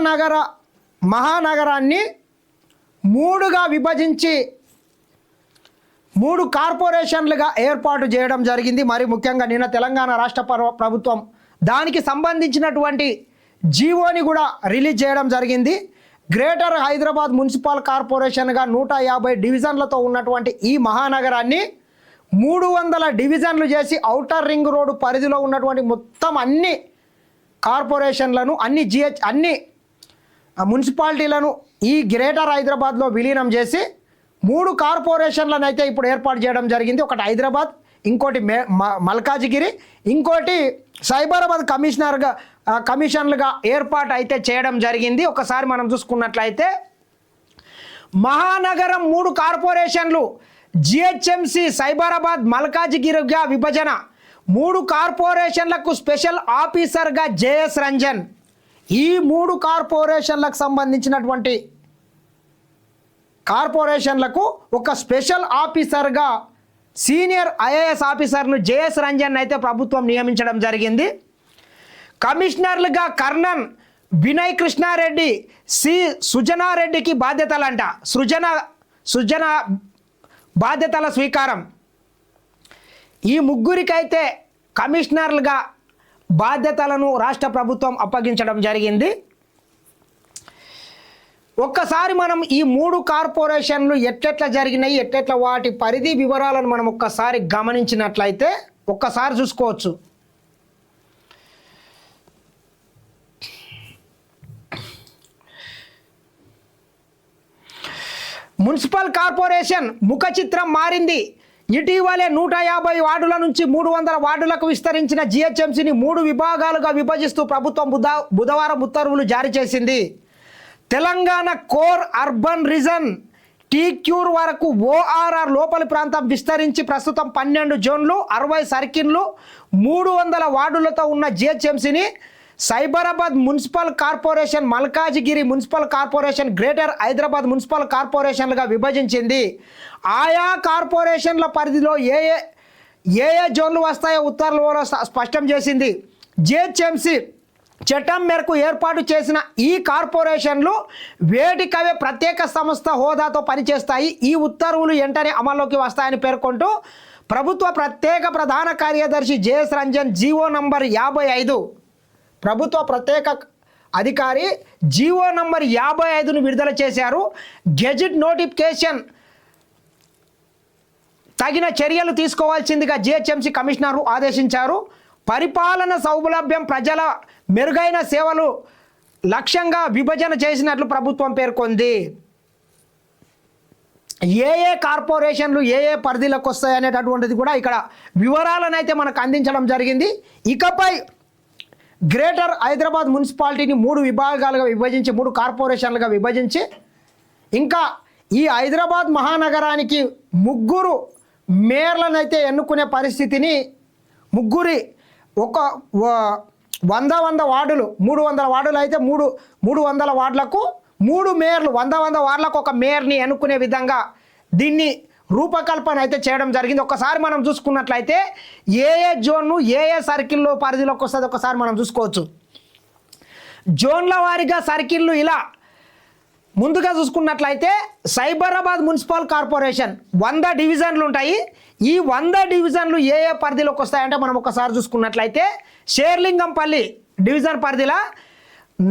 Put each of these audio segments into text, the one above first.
మహానగర మహానగరాన్ని మూడుగా విభజించి మూడు కార్పొరేషన్లుగా ఏర్పాటు చేయడం జరిగింది. మరి ముఖ్యంగా నిన్న తెలంగాణ రాష్ట్ర పర్వ- ప్రభుత్వం దానికి సంబంధించినటువంటి జీవోని కూడా రిలీజ్ చేయడం జరిగింది. గ్రేటర్ హైదరాబాద్ మున్సిపల్ కార్పొరేషన్గా నూట యాభై డివిజన్లతో ఉన్నటువంటి ఈ మహానగరాన్ని మూడు వందల డివిజన్లు చేసి ఔటర్ రింగ్ రోడ్డు పరిధిలో ఉన్నటువంటి మొత్తం అన్ని కార్పొరేషన్లను అన్ని జిహెచ్ అన్ని మున్సిపాలిటీలను ఈ గ్రేటర్ హైదరాబాద్లో విలీనం చేసి మూడు కార్పొరేషన్లను అయితే ఇప్పుడు ఏర్పాటు చేయడం జరిగింది. ఒకటి హైదరాబాద్ ఇంకోటి మే మ- మల్కాజిగిరి ఇంకోటి సైబరాబాద్ కమిషనర్గా కమిషన్లుగా ఏర్పాటు అయితే చేయడం జరిగింది. ఒకసారి మనం చూసుకున్నట్లయితే మహానగరం మూడు కార్పొరేషన్లు జిహెచ్ఎంసి సైబరాబాద్ మల్కాజిగిరిగా విభజన మూడు కార్పొరేషన్లకు స్పెషల్ ఆఫీసర్గా జేఎస్ రంజన్. ఈ మూడు కార్పొరేషన్లకు సంబంధించినటువంటి కార్పొరేషన్లకు ఒక స్పెషల్ ఆఫీసర్గా సీనియర్ ఐఏఎస్ ఆఫీసర్ను జేఎస్ రంజన్ అయితే ప్రభుత్వం నియమించడం జరిగింది. కమిషనర్లుగా కర్ణన్ వినయ్ కృష్ణారెడ్డి సి సుజనారెడ్డికి బాధ్యతలంట. సృజన సృజన బాధ్యతల స్వీకారం. ఈ ముగ్గురికైతే కమిషనర్లుగా బాధ్యతలను రాష్ట్ర ప్రభుత్వం అప్పగించడం జరిగింది. ఒక్కసారి మనం ఈ మూడు కార్పొరేషన్లు ఎట్లెట్లా జరిగినాయి ఎట్లెట్లా వాటి పరిధి వివరాలను మనం ఒక్కసారి గమనించినట్లయితే ఒక్కసారి చూసుకోవచ్చు. మున్సిపల్ కార్పొరేషన్ ముఖ చిత్రం మారింది. ఇటీవలే నూట యాభై వార్డుల నుంచి మూడు వందల వార్డులకు విస్తరించిన జిహెచ్ఎంసీని మూడు విభాగాలుగా విభజిస్తూ ప్రభుత్వం బుధ బుధవారం ఉత్తర్వులు జారీ చేసింది. తెలంగాణ కోర్ అర్బన్ రీజన్ టీక్యూర్ వరకు ఓఆర్ఆర్ లోపలి ప్రాంతం విస్తరించి ప్రస్తుతం పన్నెండు జోన్లు అరవై సర్కిన్లు మూడు వందల వార్డులతో ఉన్న జిహెచ్ఎంసీని Cyberabad municipal corporation Malkajgiri municipal corporation greater Hyderabad municipal కార్పొరేషన్లుగా విభజించింది. ఆయా కార్పొరేషన్ల పరిధిలో ఏ ఏ ఏ ఏ జోన్లు వస్తాయో ఉత్తర్వులో స్పష్టం చేసింది. జిహెచ్ఎంసీ చట్టం మేరకు ఏర్పాటు చేసిన ఈ కార్పొరేషన్లు వేటికవే ప్రత్యేక సంస్థ హోదాతో పనిచేస్తాయి. ఈ ఉత్తర్వులు వెంటనే అమల్లోకి వస్తాయని పేర్కొంటూ ప్రభుత్వ ప్రత్యేక ప్రధాన కార్యదర్శి జేఎస్ రంజన్ జీవో నంబర్ యాభై ఐదు ప్రభుత్వ ప్రత్యేక అధికారి జీవో నంబర్ యాభై ఐదును విడుదల చేశారు. గెజిట్ నోటిఫికేషన్ తగిన చర్యలు తీసుకోవాల్సిందిగా జిహెచ్ఎంసీ కమిషనర్ ఆదేశించారు. పరిపాలన సౌలభ్యం ప్రజల మెరుగైన సేవలు లక్ష్యంగా విభజన చేసినట్లు ప్రభుత్వం పేర్కొంది. ఏ ఏ కార్పొరేషన్లు ఏ ఏ పరిధిలోకి వస్తాయి అనేటటువంటిది కూడా ఇక్కడ వివరాలను అయితే మనకు అందించడం జరిగింది. ఇకపై గ్రేటర్ హైదరాబాద్ మున్సిపాలిటీని మూడు విభాగాలుగా విభజించి మూడు కార్పొరేషన్లుగా విభజించి ఇంకా ఈ హైదరాబాద్ మహానగరానికి ముగ్గురు మేయర్లను అయితే ఎన్నుకునే పరిస్థితిని ముగ్గురి ఒక వంద వంద వార్డులు మూడు వందల వార్డులు అయితే మూడు మూడు వందల వార్డులకు మూడు మేయర్లు వంద వంద వార్డులకు ఒక మేయర్ని ఎన్నుకునే విధంగా దీన్ని రూపకల్పన అయితే చేయడం జరిగింది. ఒకసారి మనం చూసుకున్నట్లయితే ఏ ఏ జోన్ను ఏ ఏ సర్కిల్లో పరిధిలోకి వస్తుంది ఒకసారి మనం చూసుకోవచ్చు. జోన్ల వారీగా సర్కిళ్ళు ఇలా ముందుగా చూసుకున్నట్లయితే సైబరాబాద్ మున్సిపల్ కార్పొరేషన్ వంద డివిజన్లు ఉంటాయి. ఈ వంద డివిజన్లు ఏ ఏ పరిధిలోకి వస్తాయంటే మనం ఒకసారి చూసుకున్నట్లయితే షేర్లింగంపల్లి డివిజన్ పరిధిలో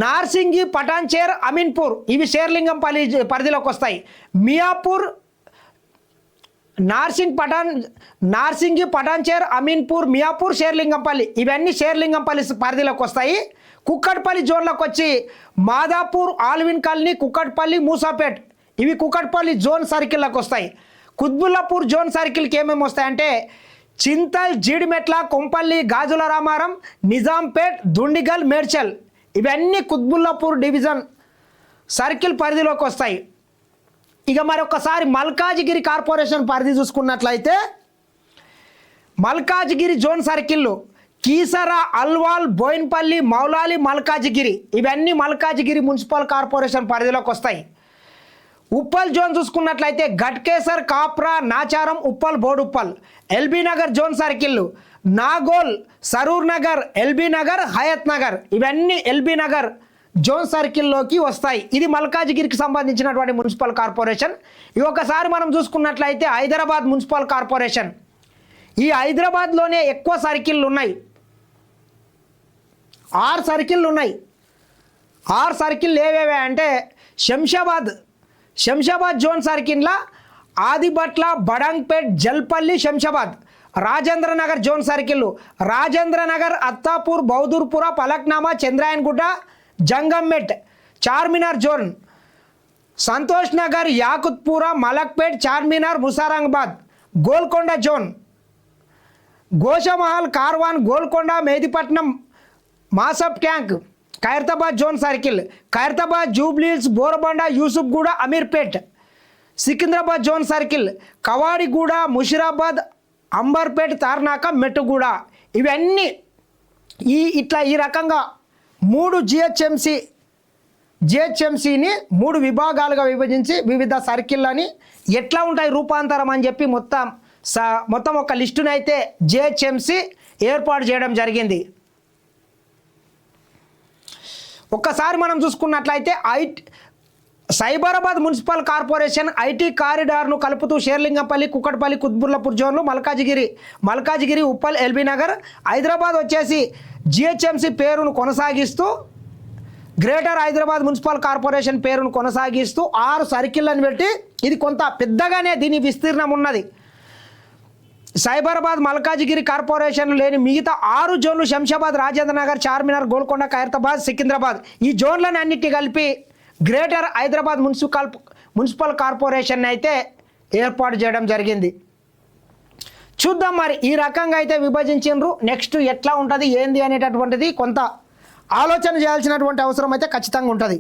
నార్సింగి పటాన్చేర్ అమీన్పూర్ ఇవి షేర్లింగంపల్లి పరిధిలోకి వస్తాయి. మియాపూర్ నార్సింగ్ పటాన్ నార్సింగి పటాన్చేర్ అమీన్పూర్ మియాపూర్ షేర్లింగంపల్లి. ఇవన్నీ షేర్లింగంపల్లి పరిధిలోకి వస్తాయి కుక్కట్పల్లి జోన్లోకి వచ్చి మాదాపూర్ ఆల్విన్ కాలనీ కుక్కట్పల్లి మూసాపేట్. ఇవి కుక్కట్పల్లి జోన్ సర్కిల్లోకి వస్తాయి కుత్బుల్లాపూర్ జోన్ సర్కిల్కి ఏమేమి వస్తాయంటే చింతల్ జీడిమెట్ల కొంపల్లి గాజుల రామారం నిజాంపేట్ దుండిగల్ మేడ్చల్. ఇవన్నీ కుత్బుల్లాపూర్ డివిజన్ సర్కిల్ పరిధిలోకి వస్తాయి ఇక మరొకసారి మల్కాజిగిరి కార్పొరేషన్ పరిధి చూసుకున్నట్లయితే మల్కాజిగిరి జోన్ సర్కిల్లో కీసర అల్వాల్ బోయిన్పల్లి మౌలాలి మల్కాజిగిరి ఇవన్నీ మల్కాజిగిరి మున్సిపల్ కార్పొరేషన్ పరిధిలోకి వస్తాయి. ఉప్పల్ జోన్ చూసుకున్నట్లయితే Ghatkesar Kapra Nacharam Uppal Boduppal LB Nagar zone circle Nagole Saroor Nagar LB Nagar Hayath Nagar ఇవన్నీ ఎల్బీ నగర్ జోన్ సర్కిల్లోకి వస్తాయి. ఇది మల్కాజిగిరికి సంబంధించినటువంటి మున్సిపల్ కార్పొరేషన్. ఈ ఒకసారి మనం చూసుకున్నట్లయితే హైదరాబాద్ మున్సిపల్ కార్పొరేషన్. ఈ హైదరాబాద్లోనే ఎక్కువ సర్కిళ్ళు ఉన్నాయి ఆరు సర్కిళ్ళు ఉన్నాయి ఆరు సర్కిల్ ఏవేవి అంటే Shamshabad. Shamshabad zone సర్కిల్లా Adibatla Badangpet Jalpally Shamshabad. Rajendra Nagar zone circle Rajendra Nagar Attapur Bahadurpura Falaknuma Chandrayangutta Jangammet Charminar zone Santosh Nagar Yakutpura Malakpet Charminar Musarambagh Golconda zone Goshamahal Karwan Golconda Mehdipatnam Masab tank Khairatabad zone circle Khairatabad Jubilee Hills Borabanda Yousufguda Ameerpet Secunderabad zone circle Kavadiguda Musheerabad Amberpet Tarnaka Mettuguda. ఇవన్నీ ఈ ఇట్లా ఈ రకంగా మూడు GHMC జిహెచ్ఎంసీని మూడు విభాగాలుగా విభజించి వివిధ సర్కిళ్ళని ఎట్లా ఉంటాయి రూపాంతరం అని చెప్పి మొత్తం స మొత్తం ఒక లిస్టుని అయితే జిహెచ్ఎంసి ఏర్పాటు చేయడం జరిగింది. ఒక్కసారి మనం చూసుకున్నట్లయితే IT Cyberabad municipal corporation IT కారిడార్ను కలుపుతూ షేర్లింగంపల్లి కుక్కడపల్లి కుత్బుర్లపూర్ జోన్లు మల్కాజిగిరి మల్కాజిగిరి ఉప్పల్ ఎల్బీ నగర్ హైదరాబాద్ వచ్చేసి జిహెచ్ఎంసీ పేరును కొనసాగిస్తూ గ్రేటర్ హైదరాబాద్ మున్సిపల్ కార్పొరేషన్ పేరును కొనసాగిస్తూ ఆరు సర్కిళ్ళని పెట్టి ఇది కొంత పెద్దగానే దీని విస్తీర్ణం ఉన్నది. సైబరాబాద్ మల్కాజిగిరి కార్పొరేషన్ లేని మిగతా ఆరు జోన్లు శంషాబాద్ రాజేంద్ర నగర్ చార్మినార్ గోల్కొండ ఖైరతాబాద్ సికింద్రాబాద్. ఈ జోన్లను అన్నిటి కలిపి greater Hyderabad municipal municipal corporation అయితే ఏర్పాటు చేయడం జరిగింది. చూద్దాం మరి ఈ రకంగా అయితే విభజించిండ్రు. నెక్స్ట్ ఎట్లా ఉంటుంది ఏంది అనేటటువంటిది కొంత ఆలోచన చేయాల్సినటువంటి అవసరం అయితే ఖచ్చితంగా ఉంటుంది.